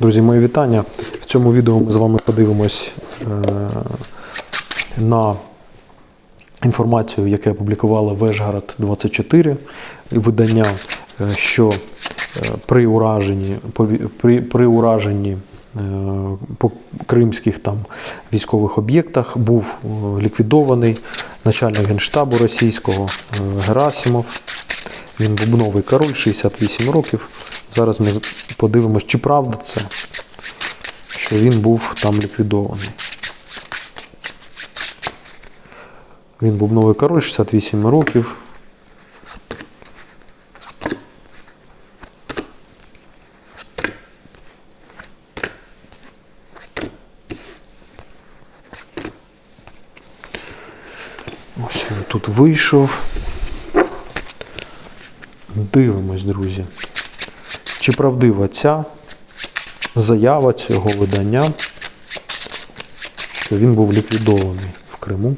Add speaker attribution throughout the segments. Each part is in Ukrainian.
Speaker 1: Друзі, мої вітання. В цьому відео ми з вами подивимось е, на інформацію, яку опублікувала Вешгород 24 видання, е, що е, при ураженні, при, при ураженні по кримських там військових об'єктах був ліквідований начальник генштабу російського Герасимов. Він бубновий король, 68 років. Зараз ми подивимось, чи правда це, що він був там ліквідований. Він бубновий король, 68 років. Ось тут вийшов. Дивимось, друзі. Чи правдива ця заява цього видання, що він був ліквідований в Криму?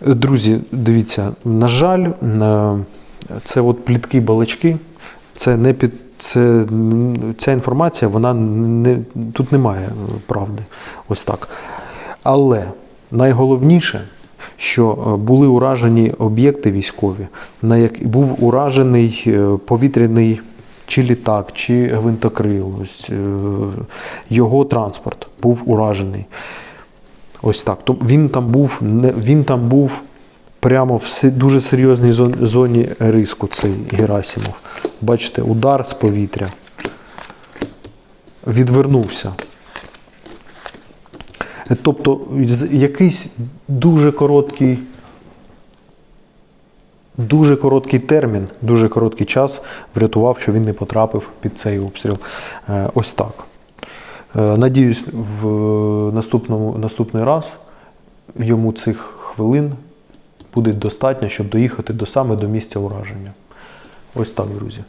Speaker 1: Друзі, дивіться, на жаль, е, це от плітки балачки, це не під це ця інформація, вона не тут немає правди. Ось так. Але найголовніше, що е, були уражені об'єкти військові, на як був уражений е, повітряний чи літак, чи гвинтокрил. Ось, е, його транспорт був уражений. Ось так. Тобто він там був, він там був прямо в дуже серйозній зоні риску, цей Герасимов. Бачите, удар з повітря. Відвернувся. Тобто, якийсь дуже короткий. Дуже короткий термін, дуже короткий час врятував, що він не потрапив під цей обстріл. Е, Ось так. Е, Надіюсь, в наступному, наступний раз йому цих хвилин буде достатньо, щоб доїхати до саме до місця ураження. Ось так, друзі.